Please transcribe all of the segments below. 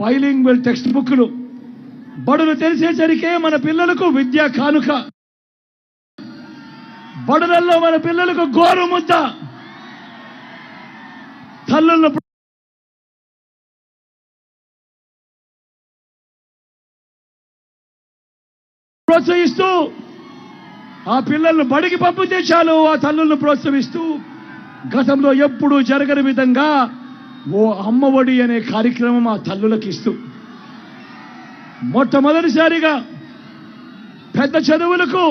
Bilingual text బుక్లు బడులు తెలిసేసరికే మన పిల్లలకు విద్యా కానుక. బడులలో మన పిల్లలకు గోరు ముద్ద. తల్లులను ప్రోత్సహిస్తూ ఆ పిల్లలను బడికి పంపితే చాలు ఆ తల్లులను ప్రోత్సహిస్తూ గతంలో ఎప్పుడూ జరగని విధంగా ఓ అమ్మఒడి అనే కార్యక్రమం ఆ తల్లులకు ఇస్తూ. మొట్టమొదటిసారిగా పెద్ద చదువులకు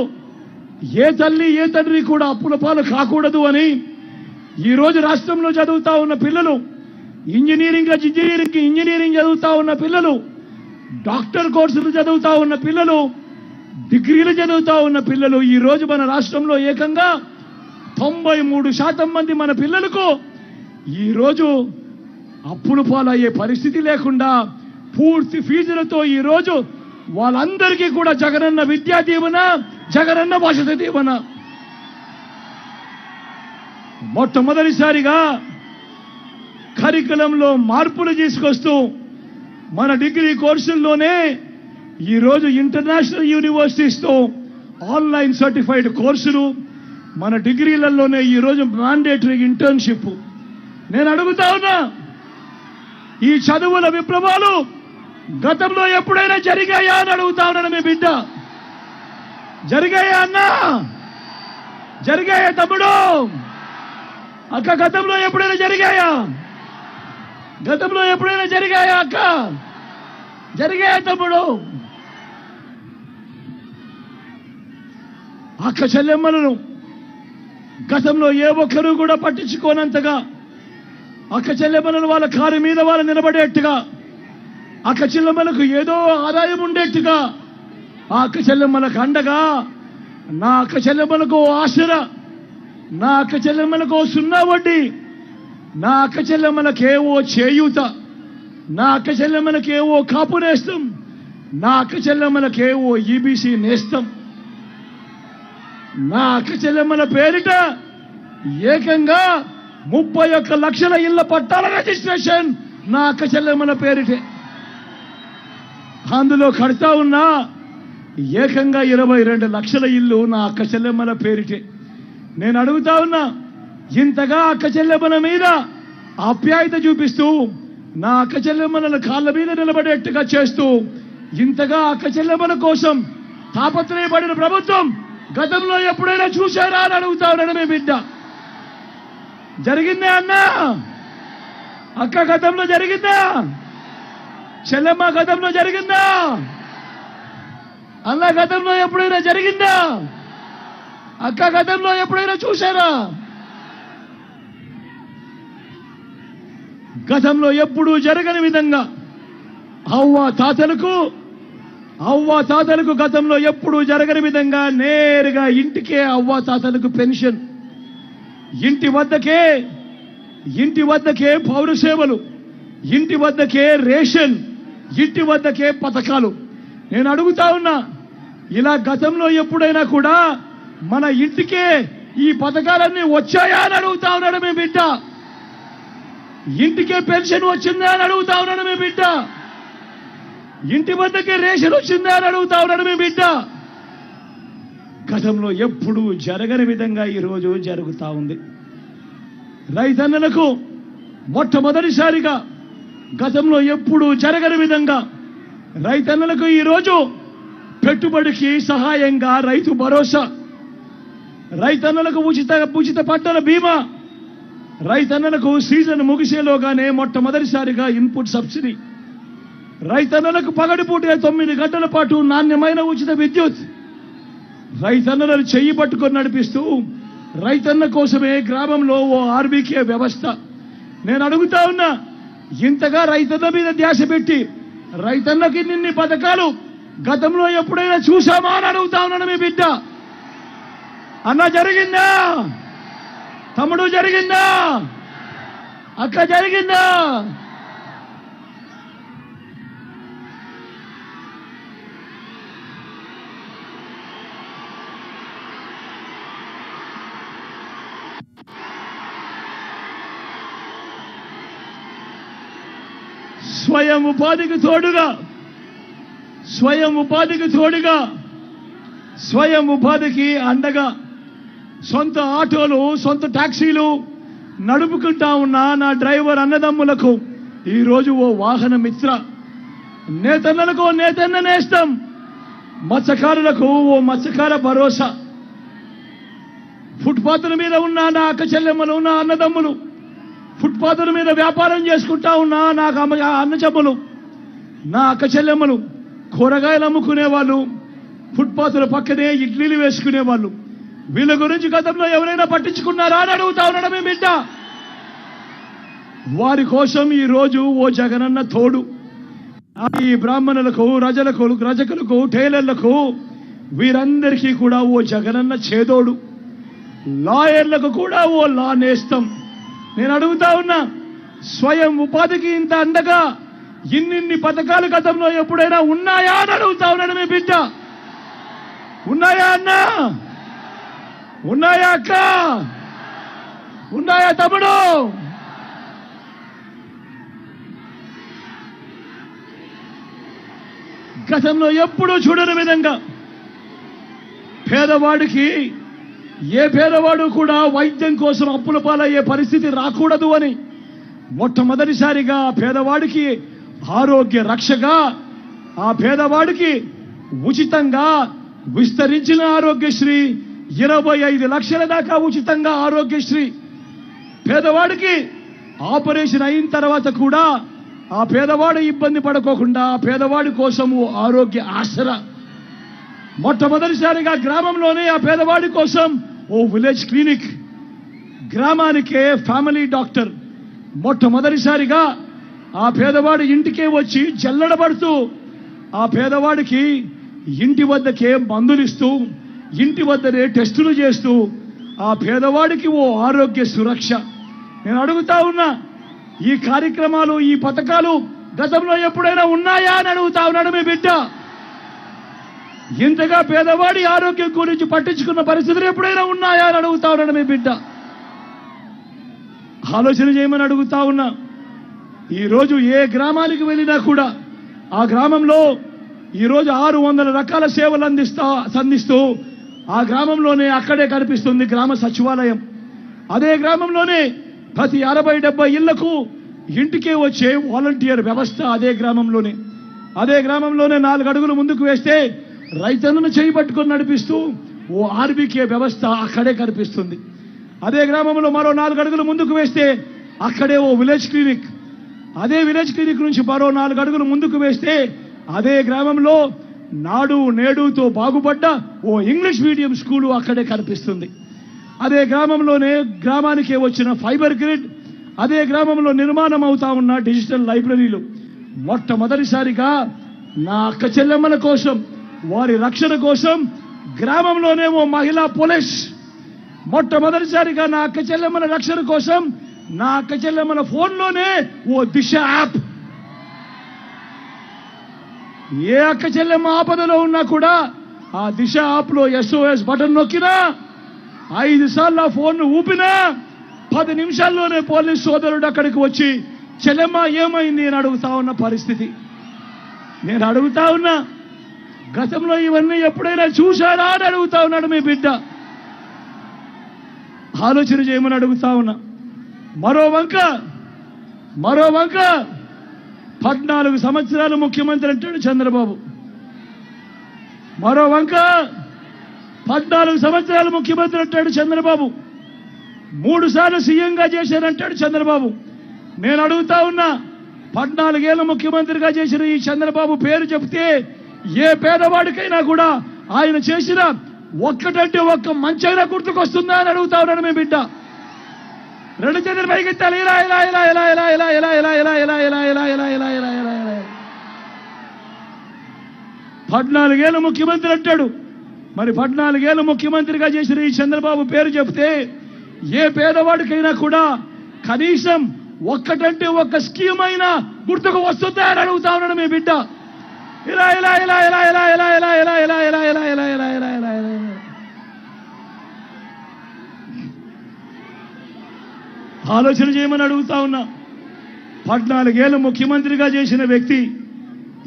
ఏ తల్లి ఏ తండ్రి కూడా అప్పుల పాలు కాకూడదు అని ఈరోజు రాష్ట్రంలో చదువుతా ఉన్న పిల్లలు ఇంజనీరింగ్ ఇంజనీరింగ్కి ఇంజనీరింగ్ చదువుతా ఉన్న పిల్లలు డాక్టర్ కోర్సులు చదువుతా ఉన్న పిల్లలు డిగ్రీలు చదువుతా ఉన్న పిల్లలు ఈరోజు మన రాష్ట్రంలో ఏకంగా తొంభై మూడు శాతం మంది మన పిల్లలకు ఈరోజు అప్పులు పాలయ్యే పరిస్థితి లేకుండా పూర్తి ఫీజులతో ఈ రోజు వాళ్ళందరికీ కూడా జగనన్న విద్యా దీవెన జగనన్న వసతి దీవెన. మొట్టమొదటిసారిగా కరికులంలో మార్పులు తీసుకొస్తూ మన డిగ్రీ కోర్సుల్లోనే ఈరోజు ఇంటర్నేషనల్ యూనివర్సిటీస్తో ఆన్లైన్ సర్టిఫైడ్ కోర్సులు మన డిగ్రీలలోనే ఈరోజు మ్యాండేటరీ ఇంటర్న్షిప్. నేను అడుగుతా ఉన్నా ఈ చదువుల విప్లవాలు గతంలో ఎప్పుడైనా జరిగాయా అని అడుగుతా ఉన్నాను మీ బిడ్డ. జరిగాయా అన్నా? జరిగాయా తమ్ముడు? అక్క గతంలో ఎప్పుడైనా జరిగాయా? గతంలో ఎప్పుడైనా జరిగాయా అక్క? జరిగాయా తమ్ముడు? అక్క చెల్లెమ్మలను గతంలో ఏ ఒక్కరూ కూడా పట్టించుకోనంతగా అక్క చెల్లెమ్మలను వాళ్ళ కారు మీద వాళ్ళు నిలబడేట్టుగా. అక్క చెల్లెమ్మలకు ఏదో ఆదాయం ఉండేట్టుగా. ఆ అక్క చెల్లెమ్మలకు అండగా. నా అక్క చెల్లెమ్మలకు ఓ ఆసర. నా అక్క చెల్లెమ్మలకు సున్నా వడ్డీ. నా అక్క చెల్లెమ్మలకేవో చేయూత. నా అక్క చెల్లెమ్మలకేవో కాపు నేస్తం. నా అక్క చెల్లెమ్మలకేవో ఈబీసీ నేస్తం. నా అక్క చెల్లెమ్మల పేరిట ఏకంగా ముప్పై ఒక్క లక్షల ఇళ్ళ పట్టాల రిజిస్ట్రేషన్ నా అక్క చెల్లెమ్మల పేరిటే. అందులో కడతా ఉన్నా ఏకంగా ఇరవై రెండు లక్షల ఇల్లు నా అక్క చెల్లెమ్మల పేరిటే. నేను అడుగుతా ఉన్నా ఇంతగా అక్క చెల్లెమ్మల మీద ఆప్యాయత చూపిస్తూ నా అక్క చెల్లెమ్మల కాళ్ళ మీద నిలబడేట్టుగా చేస్తూ ఇంతగా అక్క చెల్లెమ్మల కోసం తాపత్రయపడిన ప్రభుత్వం గతంలో ఎప్పుడైనా చూశారా అని అడుగుతా ఉన్నాను మీ బిడ్డ. జరిగిందే అన్నా. అక్క గతంలో జరిగిందా? చెల్లెమ్మ గతంలో జరిగిందా? అన్న గతంలో ఎప్పుడైనా జరిగిందా? అక్క గతంలో ఎప్పుడైనా చూశారా? గతంలో ఎప్పుడూ జరగని విధంగా అవ్వ తాతలకు అవ్వ తాతలకు గతంలో ఎప్పుడూ జరగని విధంగా నేరుగా ఇంటికే అవ్వ తాతలకు పెన్షన్ ఇంటి వద్దకే ఇంటి వద్దకే పౌర సేవలు ఇంటి వద్దకే రేషన్ ఇంటి వద్దకే పథకాలు. నేను అడుగుతా ఉన్నా ఇలా గతంలో ఎప్పుడైనా కూడా మన ఇంటికే ఈ పథకాలన్నీ వచ్చాయా అని అడుగుతా ఉన్నాడు మీ బిడ్డ. ఇంటికే పెన్షన్ వచ్చిందా అని అడుగుతా ఉన్నాడు మీ బిడ్డ. ఇంటి వద్దకే రేషన్ వచ్చిందా అని అడుగుతా ఉన్నాడు మీ బిడ్డ. గతంలో ఎప్పుడూ జరగని విధంగా ఈరోజు జరుగుతూ ఉంది. రైతన్నలకు మొట్టమొదటిసారిగా గతంలో ఎప్పుడూ జరగని విధంగా రైతన్నలకు ఈరోజు పెట్టుబడికి సహాయంగా రైతు భరోసా రైతన్నలకు ఉచిత ఉచిత పంటల బీమా రైతన్నలకు సీజన్ ముగిసేలోగానే మొట్టమొదటిసారిగా ఇన్పుట్ సబ్సిడీ రైతన్నలకు పగటిపూటే తొమ్మిది గంటల పాటు నాణ్యమైన ఉచిత విద్యుత్ రైతన్నలను చెయ్యి పట్టుకొని నడిపిస్తూ రైతన్న కోసమే గ్రామంలో ఓ ఆర్బీకే వ్యవస్థ. నేను అడుగుతా ఉన్నా ఇంతగా రైతన్న మీద ధ్యాస పెట్టి రైతన్నకి నిన్ని పథకాలు గతంలో ఎప్పుడైనా చూసామా అని అడుగుతా ఉన్నాను మీ బిడ్డ. అన్న జరిగిందా? తమ్ముడు జరిగిందా? అక్క జరిగిందా? స్వయం ఉపాధికి తోడుగా. స్వయం ఉపాధికి తోడుగా. స్వయం ఉపాధికి అండగా. సొంత ఆటోలు సొంత టాక్సీలు నడుపుకుంటా ఉన్న నా డ్రైవర్ అన్నదమ్ములకు ఈరోజు ఓ వాహన మిత్ర నేతన్నలకు ఓ నేతన్న నేస్తం మత్స్యకారులకు ఓ మత్స్యకార భరోసా. ఫుట్పాత్ల మీద ఉన్న నా అక్క చెల్లెమ్మలు నా అన్నదమ్ములు ఫుట్పాత్ల మీద వ్యాపారం చేసుకుంటా ఉన్న నాకు అమ్మ అన్న చెమ్మలు నా అక్క చెల్లెమ్మలు కూరగాయలు అమ్ముకునే వాళ్ళు ఫుట్పాత్ల పక్కనే ఇడ్లీలు వేసుకునే వాళ్ళు వీళ్ళ గురించి గతంలో ఎవరైనా పట్టించుకున్నారా అని అడుగుతా ఉన్నాడమే బిడ్డ? వారి కోసం ఈ రోజు ఓ జగనన్న తోడు. ఆ ఈ బ్రాహ్మణులకు రజలకు రజకులకు టైలర్లకు వీరందరికీ కూడా ఓ జగనన్న చేదోడు. లాయర్లకు కూడా ఓ లా నేస్తం నేను అడుగుతా ఉన్నా స్వయం ఉపాధికి ఇంత అండగా ఇన్నిన్ని పథకాలు గతంలో ఎప్పుడైనా ఉన్నాయా అని అడుగుతా ఉన్నాడు మీ బిడ్డ. ఉన్నాయా అన్నా? ఉన్నాయా అక్క? ఉన్నాయా తమ్ముడు? గతంలో ఎప్పుడూ చూడని విధంగా పేదవాడికి ఏ పేదవాడు కూడా వైద్యం కోసం అప్పుల పాలయ్యే పరిస్థితి రాకూడదు అని మొట్టమొదటిసారిగా ఆ పేదవాడికి ఆరోగ్య రక్షగా ఆ పేదవాడికి ఉచితంగా విస్తరించిన ఆరోగ్యశ్రీ ఇరవై ఐదు లక్షల దాకా ఉచితంగా ఆరోగ్యశ్రీ. పేదవాడికి ఆపరేషన్ అయిన తర్వాత కూడా ఆ పేదవాడు ఇబ్బంది పడుకోకుండా పేదవాడి కోసము ఆరోగ్య ఆసరా మొట్టమొదటిసారిగా గ్రామంలోనే ఆ పేదవాడి కోసం ఓ విలేజ్ క్లినిక్. గ్రామానికే ఫ్యామిలీ డాక్టర్. మొట్టమొదటిసారిగా ఆ పేదవాడి ఇంటికే వచ్చి జల్లడబడుతూ ఆ పేదవాడికి ఇంటి వద్దకే మందులిస్తూ ఇంటి వద్దనే టెస్టులు చేస్తూ ఆ పేదవాడికి ఓ ఆరోగ్య సురక్ష. నేను అడుగుతా ఉన్నా ఈ కార్యక్రమాలు ఈ పథకాలు గతంలో ఎప్పుడైనా ఉన్నాయా అని అడుగుతా ఉన్నాడు మీ బిడ్డ. ఇంతగా పేదవాడి ఆరోగ్యం గురించి పట్టించుకున్న పరిస్థితులు ఎప్పుడైనా ఉన్నాయా అని అడుగుతా ఉన్నాడు మీ బిడ్డ. ఆలోచన చేయమని అడుగుతా ఉన్నా. ఈరోజు ఏ గ్రామానికి వెళ్ళినా కూడా ఆ గ్రామంలో ఈరోజు ఆరు వందల రకాల సేవలు అందిస్తా సంధిస్తూ ఆ గ్రామంలోనే అక్కడే కనిపిస్తుంది గ్రామ సచివాలయం. అదే గ్రామంలోనే ప్రతి అరవై డెబ్బై ఇళ్ళకు ఇంటికే వచ్చే వాలంటీర్ వ్యవస్థ అదే గ్రామంలోనే. అదే గ్రామంలోనే నాలుగు అడుగులు ముందుకు వేస్తే రైతన్నను చేయబట్టుకొని నడిపిస్తూ ఓ ఆర్బీకే వ్యవస్థ అక్కడే కనిపిస్తుంది. అదే గ్రామంలో మరో నాలుగు అడుగులు ముందుకు వేస్తే అక్కడే ఓ విలేజ్ క్లినిక్. అదే విలేజ్ క్లినిక్ నుంచి మరో నాలుగు అడుగులు ముందుకు వేస్తే అదే గ్రామంలో నాడు నేడుతో బాగుపడ్డ ఓ ఇంగ్లీష్ మీడియం స్కూలు అక్కడే కనిపిస్తుంది. అదే గ్రామంలోనే గ్రామానికే వచ్చిన ఫైబర్ గ్రిడ్ అదే గ్రామంలో నిర్మాణం అవుతా ఉన్న డిజిటల్ లైబ్రరీలు. మొట్టమొదటిసారిగా నా అక్క చెల్లెమ్మల కోసం వారి రక్షణ కోసం గ్రామంలోనే ఓ మహిళా పోలీస్ మొట్టమొదటిసారిగా నా అక్క చెల్లెమ్మల రక్షణ కోసం నా అక్క చెల్లెమ్మల ఫోన్లోనే ఓ దిశ యాప్. ఏ అక్క చెల్లెమ్మ ఆపదలో ఉన్నా కూడా ఆ దిశ యాప్లో ఎస్ఓఎస్ బటన్ నొక్కినా ఐదు సార్లు ఆ ఫోన్ను ఊపినా పది నిమిషాల్లోనే పోలీస్ సోదరుడు అక్కడికి వచ్చి చెల్లెమ్మ ఏమైంది? అని అడుగుతా ఉన్న పరిస్థితి. నేను అడుగుతా ఉన్నా గతంలో ఇవన్నీ ఎప్పుడైనా చూశారా అని అడుగుతా ఉన్నాడు మీ బిడ్డ. ఆలోచన చేయమని అడుగుతా ఉన్నా. మరో వంక మరో వంక. పద్నాలుగు సంవత్సరాలు ముఖ్యమంత్రి అంటాడు చంద్రబాబు. మరో వంక పద్నాలుగు సంవత్సరాలు ముఖ్యమంత్రి అంటాడు చంద్రబాబు. మూడు సార్లు సీఎంగా చేశారంటాడు చంద్రబాబు. నేను అడుగుతా ఉన్నా పద్నాలుగేళ్ళ ముఖ్యమంత్రిగా చేసిన ఈ చంద్రబాబు పేరు చెప్తే ఏ పేదవాడికైనా కూడా ఆయన చేసిన ఒక్కటంటే ఒక్క మంచైనా గుర్తుకొస్తుందా అని అడుగుతా ఉన్నాను మీ బిడ్డ రెండు చేతులు పైకెత్తాలి ఇలా ఇలా ఇలా ఇలా ఇలా ఇలా ఇలా ఇలా ఇలా ఇలా ఇలా ఇలా ఇలా ఇలా ఇలా ఇలా ఇలా పద్నాలుగేళ్ళు ముఖ్యమంత్రి అంటాడు మరి పద్నాలుగేళ్ళు ముఖ్యమంత్రిగా చేసిన ఈ చంద్రబాబు పేరు చెప్తే ఏ పేదవాడికైనా కూడా కనీసం ఒక్కటంటే ఒక్క స్కీమ్ అయినా గుర్తుకు వస్తుందా అని అడుగుతా ఉన్నాడు మీ బిడ్డ ఇలా ఇలా ఇలా ఇలా ఇలా ఇలా ఇలా ఇలా ఇలా ఇలా ఇలా ఇలా ఇలా ఇలా ఇలా ఇలా ఆలోచన చేయమని అడుగుతా ఉన్నా పద్నాలుగేళ్ళు ముఖ్యమంత్రిగా చేసిన వ్యక్తి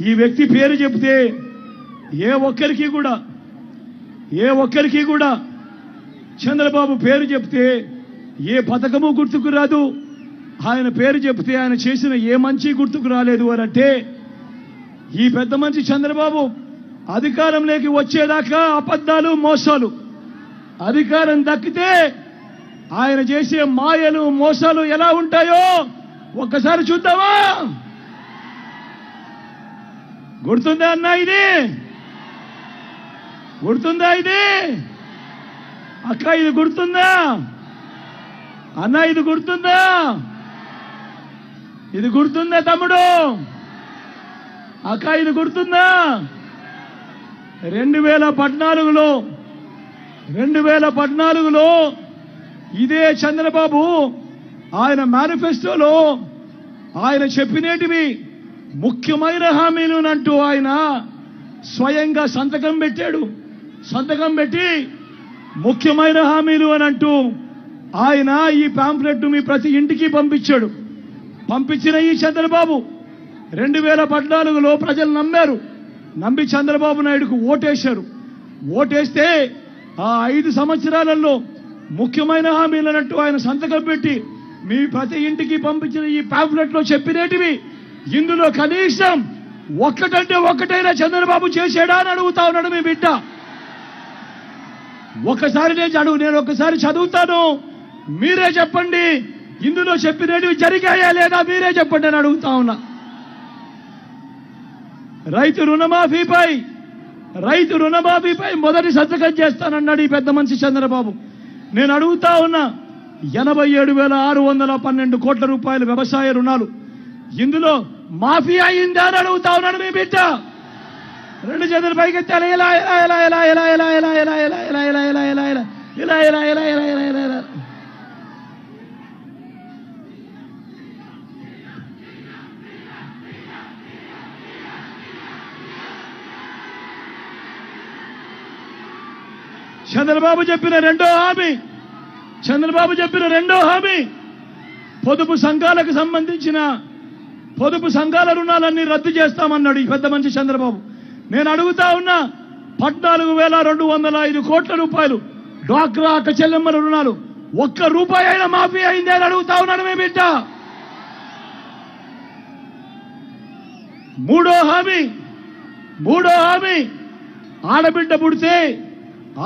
ఈ వ్యక్తి పేరు చెప్తే ఏ ఒక్కరికి కూడా ఏ ఒక్కరికి కూడా చంద్రబాబు పేరు చెప్తే ఏ పథకము గుర్తుకు రాదు ఆయన పేరు చెప్తే ఆయన చేసిన ఏ మంచి గుర్తుకు రాలేదు అని అంటే ఈ పెద్ద మనిషి చంద్రబాబు అధికారంలోకి వచ్చేదాకా అబద్ధాలు మోసాలు. అధికారం దక్కితే ఆయన చేసే మాయలు మోసాలు ఎలా ఉంటాయో ఒక్కసారి చూద్దామా? గుర్తుందా అన్నా ఇది? గుర్తుందా ఇది? అక్క ఇది గుర్తుందా? అన్న ఇది గుర్తుందా? ఇది గుర్తుందా తమ్ముడు? అక్క ఇది గుర్తుందా? రెండు వేల పద్నాలుగులో రెండు వేల పద్నాలుగులో ఇదే చంద్రబాబు ఆయన మేనిఫెస్టోలో ఆయన చెప్పినేటివి ముఖ్యమైన హామీలునంటూ ఆయన స్వయంగా సంతకం పెట్టాడు. సంతకం పెట్టి ముఖ్యమైన హామీలు అని అంటూ ఆయన ఈ పాంప్లెట్ మీ ప్రతి ఇంటికి పంపించాడు. పంపించిన ఈ చంద్రబాబు రెండు వేల పద్నాలుగులో ప్రజలు నమ్మారు. నమ్మి చంద్రబాబు నాయుడుకు ఓటేశారు. ఓటేస్తే ఆ ఐదు సంవత్సరాలలో ముఖ్యమైన హామీలన్నట్టు ఆయన సంతకం పెట్టి మీ ప్రతి ఇంటికి పంపించిన ఈ పాంప్లెట్లో ఇందులో కనీసం ఒక్కటంటే ఒక్కటైనా చంద్రబాబు చేశాడా అని అడుగుతా ఉన్నాడు మీ బిడ్డ. ఒకసారి నేను అడుగు నేను ఒకసారి చదువుతాను. మీరే చెప్పండి. ఇందులో చెప్పినవి జరిగాయా లేదా మీరే చెప్పండి అని అడుగుతా ఉన్నా. రైతు రుణమాఫీపై రైతు రుణమాఫీపై మొదటి సంతకం చేస్తానన్నాడు ఈ పెద్ద మనిషి చంద్రబాబు నేను అడుగుతా ఉన్నా ఎనభై ఏడు వేల ఆరు వందల పన్నెండు కోట్ల రూపాయల వ్యవసాయ రుణాలు ఇందులో మాఫీ అయిందా అని అడుగుతా ఉన్నాడు మీ బిడ్డ రెండు చేతులు పైకెత్తాలి ఇలా ఇలా ఇలా ఇలా ఇలా ఇలా ఇలా ఇలా ఇలా ఇలా ఇలా ఇలా ఇలా ఇలా ఇలా ఇలా ఇలా ఇలా చంద్రబాబు చెప్పిన రెండో హామీ. చంద్రబాబు చెప్పిన రెండో హామీ. పొదుపు సంఘాలకు సంబంధించిన పొదుపు సంఘాల రుణాలన్నీ రద్దు చేస్తామన్నాడు ఈ పెద్ద మనిషి చంద్రబాబు. నేను అడుగుతా ఉన్నా పద్నాలుగు వేల రెండు వందల ఐదు కోట్ల రూపాయలు డ్వాక్రా అక్క చెల్లెమ్మల రుణాలు ఒక్క రూపాయి అయినా మాఫీ అయింది అని అడుగుతా ఉన్నాడు మీ బిడ్డ. మూడో హామీ మూడో హామీ. ఆడబిడ్డ పుడితే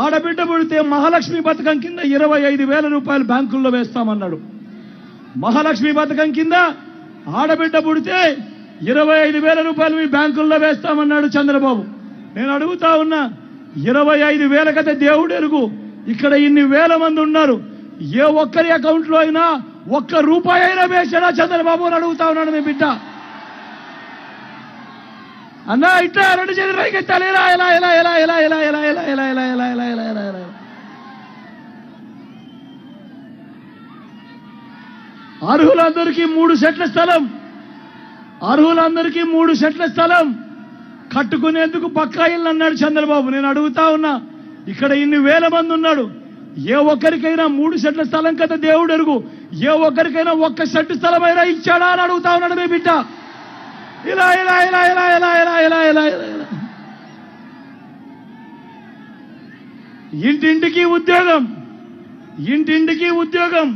ఆడబిడ్డ పుడితే మహాలక్ష్మి పథకం కింద ఇరవై ఐదు వేల రూపాయలు బ్యాంకుల్లో వేస్తామన్నాడు. మహాలక్ష్మి పథకం కింద ఆడబిడ్డ పుడితే ఇరవై ఐదు వేల రూపాయలు మీ బ్యాంకుల్లో వేస్తామన్నాడు చంద్రబాబు. నేను అడుగుతా ఉన్నా ఇరవై ఐదు వేల కథ దేవుడు ఎరుగు. ఇక్కడ ఇన్ని వేల మంది ఉన్నారు. ఏ ఒక్కరి అకౌంట్లో అయినా ఒక్క రూపాయి అయినా వేసాడా చంద్రబాబు అని అడుగుతా ఉన్నాడు మీ బిడ్డ. అన్నా ఇట్లా రెండు చేతులు పైకెత్తాలి ఇలా ఇలా ఇలా ఇలా ఇలా ఇలా ఇలా ఇలా ఇలా ఇలా ఇలా ఇలా ఇలా ఇలా ఇలా అర్హులందరికీ మూడు సెట్ల స్థలం అర్హులందరికీ మూడు సెట్ల స్థలం కట్టుకునేందుకు పక్కా ఇల్లు అన్నాడు చంద్రబాబు నేను అడుగుతా ఉన్నా ఇక్కడ ఇన్ని వేల మంది ఉన్నాడు ఏ ఒక్కరికైనా మూడు సెట్ల స్థలం కదా దేవుడు అడుగు ఏ ఒక్కరికైనా ఒక్క సెట్ స్థలమైనా ఇచ్చాడా అని అడుగుతా ఉన్నాడు మీ బిడ్డ ఇలా ఇలా ఇలా ఇలా ఇలా ఇలా ఇలా ఇలా ఇలా. ఇలా ఇంటింటికి ఉద్యోగం. ఇంటింటికి ఉద్యోగం.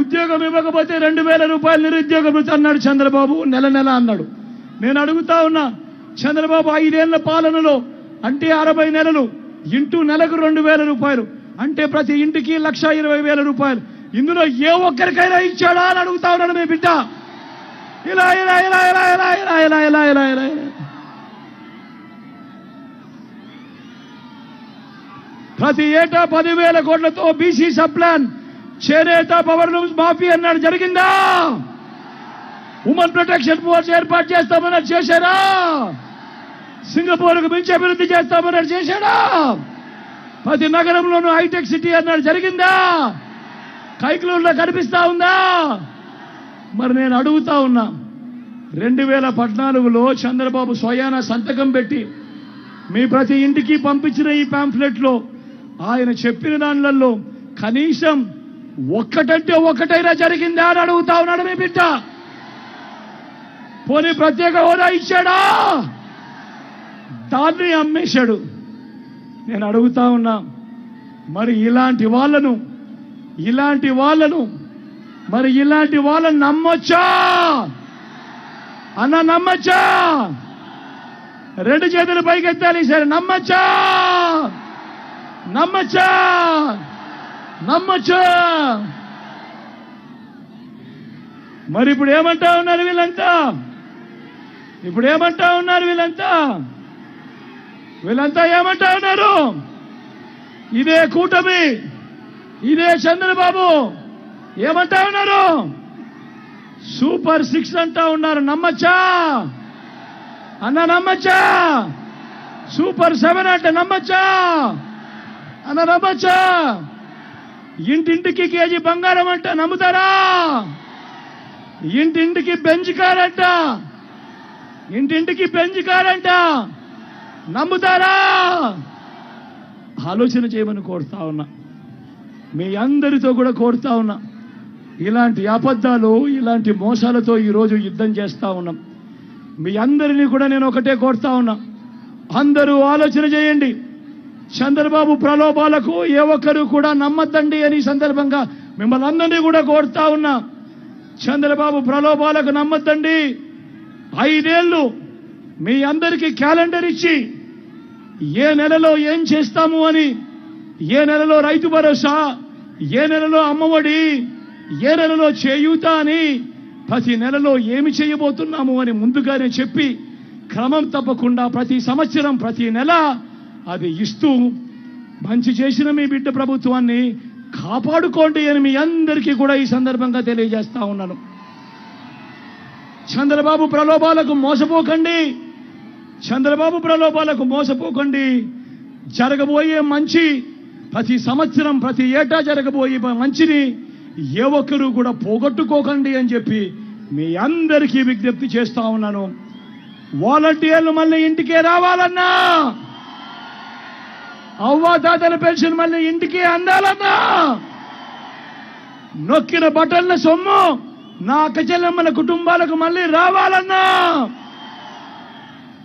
ఉద్యోగం ఇవ్వకపోతే రెండు వేల రూపాయలు నిరుద్యోగం అన్నాడు చంద్రబాబు నెల నెల అన్నాడు. నేను అడుగుతా ఉన్నా చంద్రబాబు ఐదేళ్ళ పాలనలో అంటే అరవై నెలలు ఇంటూ నెలకు రెండు వేల రూపాయలు అంటే ప్రతి ఇంటికి లక్ష ఇరవై వేల రూపాయలు. ఇందులో ఏ ఒక్కరికైనా ఇచ్చాడా అని అడుగుతా ఉన్నాడు మీ బిడ్డ. ఇలా ఇలా ఇలా ఇలా ఇలా ఇలా ఇలా ఇలా ఇలా ఇలా. ఇలా ప్రతి ఏటా పదివేల కోట్లతో బీసీ సప్లాన్ చేనేత పవర్ లూమ్స్ మాఫీ అన్నాడు. జరిగిందా? ఉమెన్ ప్రొటెక్షన్ ఫోర్స్ ఏర్పాటు చేస్తామన్నాడు చేశారా? సింగపూర్కు మించి అభివృద్ధి చేస్తామన్నాడు చేశాడా? ప్రతి నగరంలోనూ హైటెక్ సిటీ అన్నాడు. జరిగిందా? కైకులూరులో కనిపిస్తా ఉందా? మరి నేను అడుగుతా ఉన్నా. రెండు వేల పద్నాలుగులో చంద్రబాబు స్వయాన సంతకం పెట్టి మీ ప్రతి ఇంటికి పంపించిన ఈ పాంఫ్లెట్లో ఆయన చెప్పిన దానిలలో కనీసం ఒక్కటంటే ఒక్కటైనా జరిగిందా అని అడుగుతా ఉన్నాడు మీ బిడ్డ. పోనీ ప్రత్యేక హోదా ఇచ్చాడా? దాన్ని అమ్మేశాడు. నేను అడుగుతా ఉన్నా మరి ఇలాంటి వాళ్ళను ఇలాంటి వాళ్ళను మరి ఇలాంటి వాళ్ళని నమ్మొచ్చా? అన్న నమ్మచ్చా? రెండు చేతులు పైకెత్తాలి సరే నమ్మచ్చా? నమ్మచ్చా? నమ్మచ్చా? మరి ఇప్పుడు ఏమంటా ఉన్నారు వీళ్ళంతా? ఇప్పుడు ఏమంటా ఉన్నారు వీళ్ళంతా? వీళ్ళంతా ఏమంటా ఉన్నారు? ఇదే కూటమి ఇదే చంద్రబాబు. ఏమంటా ఉన్నారు? సూపర్ సిక్స్ అంటా ఉన్నారు నమ్మచ్చా? అన్న నమ్మచ్చా? సూపర్ సెవెన్ అంటే నమ్మచ్చా? అన్న నమ్మచ్చా? ఇంటింటికి కేజీ బంగారం అంట నమ్ముతారా? ఇంటింటికి బెంచ్ కారంట ఇంటింటికి బెంచ్ కారంట నమ్ముతారా? ఆలోచన చేయమని కోరుతా ఉన్నా. మీ అందరితో కూడా కోరుతా ఉన్నా. ఇలాంటి అబద్ధాలు ఇలాంటి మోసాలతో ఈరోజు యుద్ధం చేస్తూ ఉన్నాం. మీ అందరినీ కూడా నేను ఒకటే కోరుతా ఉన్నా. అందరూ ఆలోచన చేయండి. చంద్రబాబు ప్రలోభాలకు ఏ ఒక్కరు కూడా నమ్మద్దండి అని సందర్భంగా మిమ్మల్ని అందరినీ కూడా కోరుతా ఉన్నా. చంద్రబాబు ప్రలోభాలకు నమ్మద్దండి. ఐదేళ్ళు మీ అందరికీ క్యాలెండర్ ఇచ్చి ఏ నెలలో ఏం చేస్తాము అని ఏ నెలలో రైతు భరోసా ఏ నెలలో అమ్మఒడి ఏ నెలలో చేయూత అని ప్రతి నెలలో ఏమి చేయబోతున్నాము అని ముందుగానే చెప్పి క్రమం తప్పకుండా ప్రతి సంవత్సరం ప్రతి నెల అది ఇస్తూ మంచి చేసిన మీ బిడ్డ ప్రభుత్వాన్ని కాపాడుకోండి అని మీ అందరికీ కూడా ఈ సందర్భంగా తెలియజేస్తా ఉన్నాను. చంద్రబాబు ప్రలోభాలకు మోసపోకండి. చంద్రబాబు ప్రలోభాలకు మోసపోకండి. జరగబోయే మంచి ప్రతి సంవత్సరం ప్రతి ఏటా జరగబోయే మంచిని ఏ ఒక్కరూ కూడా పోగొట్టుకోకండి అని చెప్పి మీ అందరికీ విజ్ఞప్తి చేస్తా ఉన్నాను. వాలంటీర్లు మళ్ళీ ఇంటికే రావాలన్నా! అవ్వాతాతల పెన్షన్ మళ్ళీ ఇంటికి అందాలన్నా! నొక్కిన బటన్ల సొమ్ము నా అక్కచెల్లెమ్మల కుటుంబాలకు మళ్ళీ రావాలన్నా!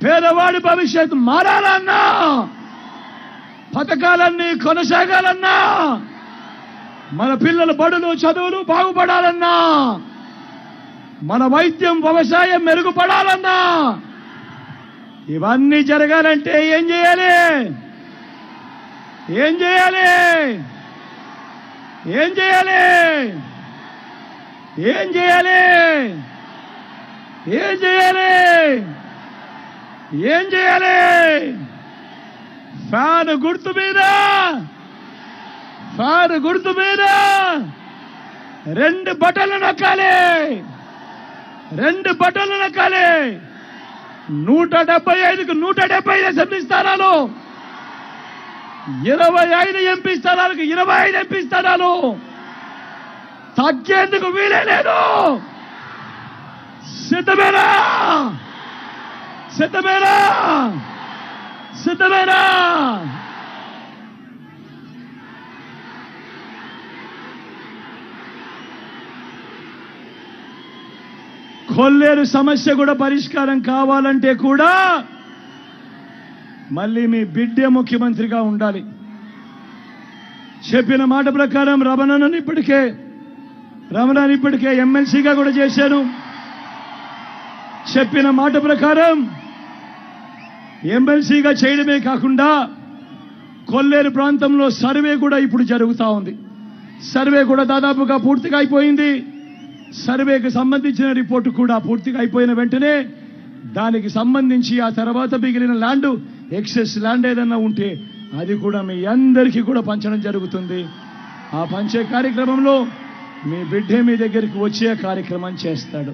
పేదవాడి భవిష్యత్తు మారాలన్నా! పథకాలన్నీ కొనసాగాలన్నా! మన పిల్లల బడులు చదువులు బాగుపడాలన్నా. మన వైద్యం వ్యవసాయం మెరుగుపడాలన్నా. ఇవన్నీ జరగాలంటే ఏం చేయాలి? ఏం చేయాలి? ఏం చేయాలి? ఏం చేయాలి? ఏం చేయాలి? ఏం చేయాలి? ఫ్యాన్ గుర్తు మీద ఫ్యాన్ గుర్తు మీద రెండు బటన్లు నొక్కాలి. రెండు బటన్లు నొక్కాలి. నూట డెబ్బై ఐదుకు నూట డెబ్బై ఐదు అసెంబ్లీ స్థానాలు. ఇరవై ఐదు ఎంపీ స్థానాలకు ఇరవై ఐదు ఎంపీ స్థానాలు. తగ్గేందుకు వీలే లేదు. సిద్ధమేనా? సిద్ధమేనా? సిద్ధమేనా? కొల్లేరు సమస్య కూడా పరిష్కారం కావాలంటే కూడా మళ్ళీ మీ బిడ్డే ముఖ్యమంత్రిగా ఉండాలి. చెప్పిన మాట ప్రకారం రమణను ఇప్పటికే రమణను ఇప్పటికే ఎమ్మెల్సీగా కూడా చేశాను. చెప్పిన మాట ప్రకారం ఎమ్మెల్సీగా చేయడమే కాకుండా కొల్లేరు ప్రాంతంలో సర్వే కూడా ఇప్పుడు జరుగుతూ ఉంది. సర్వే కూడా దాదాపుగా పూర్తిగా అయిపోయింది. సర్వేకి సంబంధించిన రిపోర్టు కూడా పూర్తిగా అయిపోయిన వెంటనే దానికి సంబంధించి ఆ తర్వాత మిగిలిన ల్యాండ్ ఎక్సెస్ ల్యాండ్ ఏదన్నా ఉంటే అది కూడా మీ అందరికీ కూడా పంచడం జరుగుతుంది. ఆ పంచే కార్యక్రమంలో మీ బిడ్డే మీ దగ్గరికి వచ్చే కార్యక్రమం చేస్తాడు.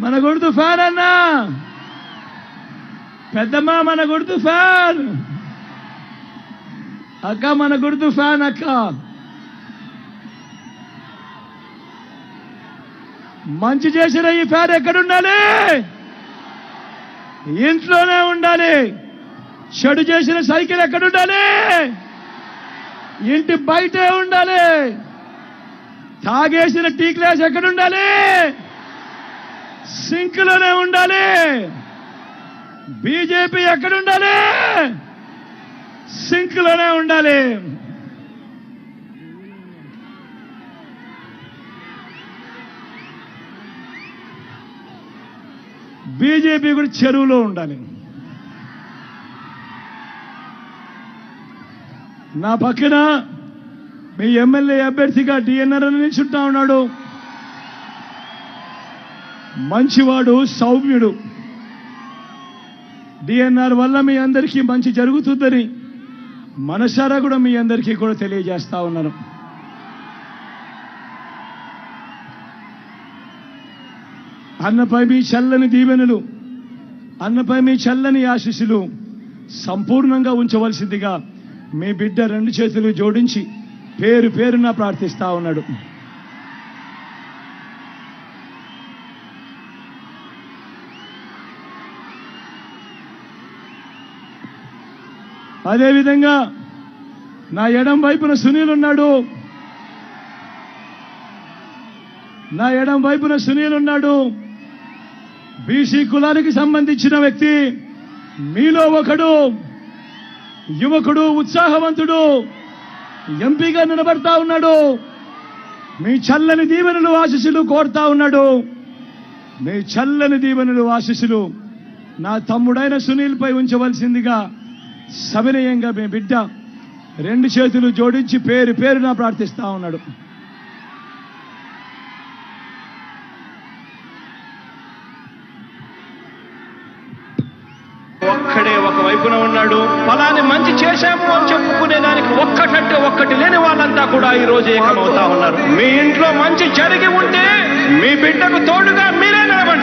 మన గుర్తు ఫార్ అన్న. పెద్దమ్మ మన గుర్తు ఫ్యాన్ అక్క మన గుర్తు ఫ్యాన్ అక్క. మంచి చేసిన ఈ ఫ్యాన్ ఎక్కడుండాలి? ఇంట్లోనే ఉండాలి. చెడు చేసిన సైకిల్ ఎక్కడుండాలి? ఇంటి బయటే ఉండాలి. తాగేసిన టీ గ్లాస్ ఎక్కడుండాలి? సింక్లోనే ఉండాలి. బీజేపీ ఎక్కడుండాలి? సింక్లోనే ఉండాలి. బీజేపీ కూడా చెరువులో ఉండాలి. నా పక్కన మీ ఎమ్మెల్యే అభ్యర్థిగా డిఎన్ఆర్ నిల్చుంటా ఉన్నాడు. మంచివాడు సౌమ్యుడు. డిఎన్ఆర్ వల్ల మీ అందరికీ మంచి జరుగుతుందని మనసారా కూడా మీ అందరికీ కూడా తెలియజేస్తా ఉన్నాను. అన్నపై మీ చల్లని దీవెనలు అన్నపై మీ చల్లని ఆశీస్సులు సంపూర్ణంగా ఉంచవలసిందిగా మీ బిడ్డ రెండు చేతులు జోడించి పేరు పేరున ప్రార్థిస్తా ఉన్నాడు. అదేవిధంగా నా ఎడం వైపున సునీల్ ఉన్నాడు. నా ఎడం వైపున సునీల్ ఉన్నాడు. బీసీ కులానికి సంబంధించిన వ్యక్తి మీలో ఒకడు యువకుడు ఉత్సాహవంతుడు ఎంపీగా నిలబడతా ఉన్నాడు. మీ చల్లని దీవెనలు ఆశీస్సులు కోరుతా ఉన్నాడు. మీ చల్లని దీవెనలు ఆశీస్సులు నా తమ్ముడైన సునీల్ పై ఉంచవలసిందిగా సవినయంగా మీ బిడ్డ రెండు చేతులు జోడించి పేరు పేరున ప్రార్థిస్తా ఉన్నాడు. ఒక్కడే ఒక వైపున ఉన్నాడు. ఫలాన్ని మంచి చేశాము అని చెప్పుకునే దానికి ఒక్కటంటే ఒక్కటి లేని వాళ్ళంతా కూడా ఈ రోజు ఏకమవుతా ఉన్నారు. మీ ఇంట్లో మంచి జరిగి ఉంటే మీ బిడ్డకు తోడుగా మీరే నిలబడి